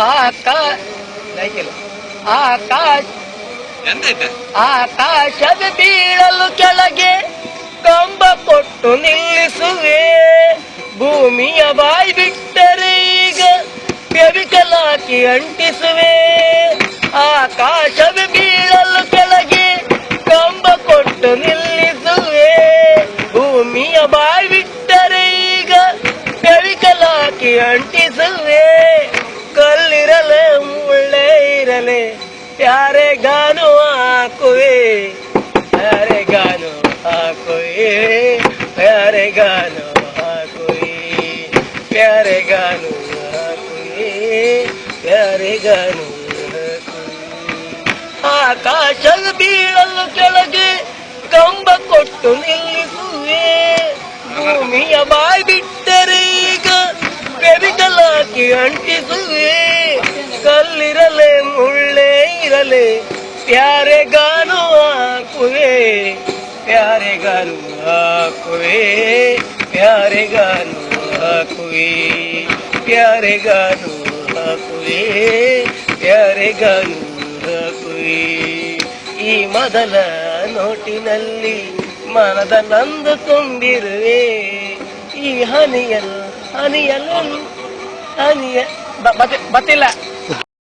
ಆಕಾಶ ಆಕಾಶ ಆಕಾಶದ ಬೀಳಲು ಕೆಳಗೆ ಕಂಬ ಕೊಟ್ಟು ನಿಲ್ಲಿಸುವೆ. ಭೂಮಿಯ ಬಾಯಿ ಬಿಟ್ಟರೆ ಈಗ ಕೆವಿಕಲಾಕಿ ಅಂಟಿಸುವೆ. ಆಕಾಶದ ಬೀಳಲು ಕೆಳಗೆ ಕಂಬ ಕೊಟ್ಟು ನಿಲ್ಲಿಸುವೆ. ಭೂಮಿಯ ಬಾಯಿ ಬಿಟ್ಟರೆ ಈಗ ಕೆವಿಕಲಾಕಿ ಅಂಟಿಸುವೆ. ಕಲ್ಲಿರಲೆ ಮುಳ್ಳೆ ಇರಲೆ. ಯಾರೆಗಾನು ಹಾಕುವೆ ಯಾರೆಗಾನು ಹಾಕುವೆ ಯಾರೆಗಾನು ಹಾಕುವೆ ಯಾರೆಗಾನು ಹಾಕುವೆ, ಯಾರೇ ಗಾನು ಆಕಾಶದ ಬೀಳಲು ಕೆಳಗೆ ಕಂಬ ಕೊಟ್ಟು ನಿಲ್ಲಿಸುವೆ. ಭೂಮಿಯ ಬಾಯಿ ಬಿಟ್ಟರೆ ಈಗ ಬೆಬಿಕಲಾಕಿ ಅಂಟಿಸುವೆ. ಕಲ್ಲಿರಲೆ, ಮುಳ್ಳೆ ಇರಲೆ. ಪ್ಯಾರೆಗಾನು ಹಾಕುವೆ ಪ್ಯಾರೆಗಾನು ಹಾಕುವೆ ಪ್ಯಾರೆಗಾನು ಹಾಕುವೆ ಪ್ಯಾರೆಗಾನು ಹಾಕುವೆ ಪ್ಯಾರೆಗಾನು ಹಾಕುವೆ. ಈ ಮೊದಲ ನೋಟಿನಲ್ಲಿ ಮನದ ನಂದು ತುಂಬಿರುವೆ. ಈ ಹನಿಯಲ್ ಹನಿಯಲ್ ani eh? batil lah.